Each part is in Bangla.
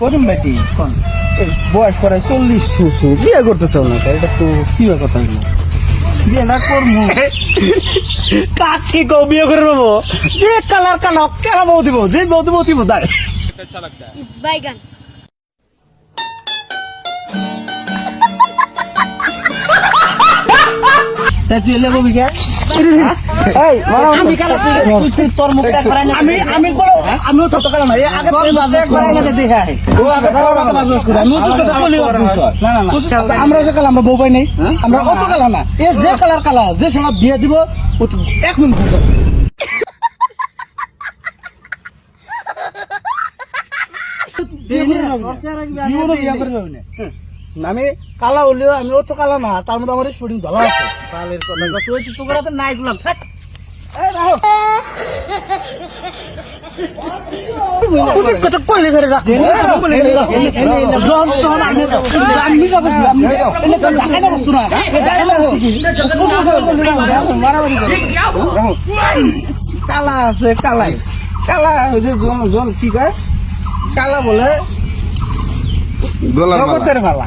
করিম বেটি কোন। বয়স প্রায় চল্লিশ ছুঁচু বিয়ে করতে চাও না এটা তো কি কথা না। বিয়ে না করব কাকে কো বিয়ে করে নেব? যে কালার কানা কেন বউ দিব যে বউ দিব দিব তাই বাইগান। তুই এলে কবি কে? আমরা যে কালা আমরা বউ পাই নাই আমরা অত কালা না এ যে কালার কালা যে বিয়ে দিব এক মিনিট আমি কালা হলেও আমি অত কালা না তার মধ্যে আমার স্পোর্টিং ধলা আছে। কালের কথা। তুই তো নাই গুলাম থাক। কালা আছে কালাই কালা হয়েছে কি কয়? কালা বলে জগতের ভালা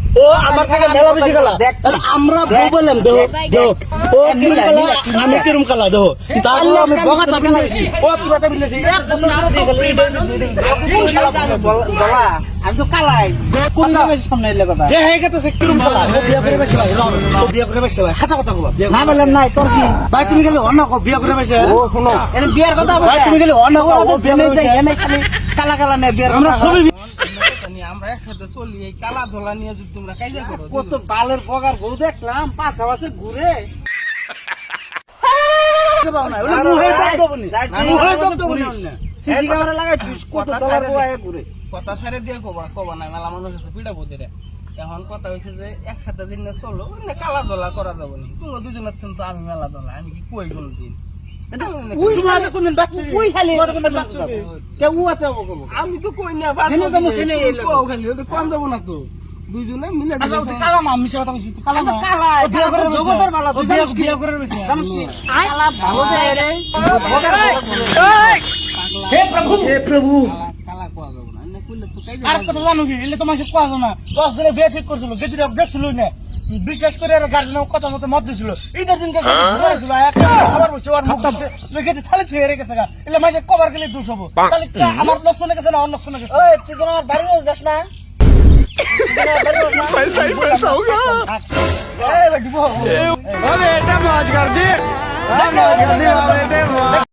ও আমার থেকে মেলা বেশি কালা তাহলে আমরা বউ বললাম দেহ দেহ। ও কিরম কালা আমি কিরম কালা দেহ? তাহলে আমি বগা তাকে বেশি ও ধরে বলা আমি তো কালাই। কোন নামে সামনে এলে কথা দে হয়ে গেছে কিরম কালা ও বিয়া করে ভাই ও বিয়া করে ভাই। হাসা কথা না বললাম নাই তোর কি? ভাই তুমি গেলে অন্য কো বিয়া করে ও শুনো। এর বিয়ার কথা ভাই তুমি গেলে অন্য কো বিয়া করে যাই এনে খালি কালা কালা নে বিয়ার আমরা সবই আমরা একসাথে চলি এই কালা ধোলা নিয়ে যদি তোমরা কাইজা করো কত বালের পগার বউ দেখলাম পাঁচ ঘুরে। কথা সারে দিয়ে কবা কবা না মেলা মানুষ আছে পিঠা বুদ্ধি এখন কথা হয়েছে যে এক হাতে দিন না চলো না কালা দোলা করা যাব না। তুমি দুজনের কিন্তু আমি মেলা দোলা আমি কি কই কোন দিন আমি তো কই না কম যাব না তো। দুইজনে মিলে কথা জগতের বিয়ে হে প্রভু। হে প্রভু। আর কথা জানো কি? এলে তোমার সাথে কোয়া যাব না। দশ বিয়ে ঠিক করছিল গেছি দেখছিল না। বিশ্বাস করে আর গার্জেন কথা মতো মত দিছিল ঈদের দিনকে ঘুরেছিল আবার বসে আর মুখ দিছে গেছে থালি ছুঁয়ে রেখেছে গা এলে মাঝে কবার গেলে দোষ হবো তাহলে কি আমার নষ্ট শুনে গেছে না অন্য শুনে গেছে ওই তুই তো আমার বাড়ি যাস না पैसा ही पैसा होगा ए बेटी वो बेटा मौज कर दी मौज कर दी बेटे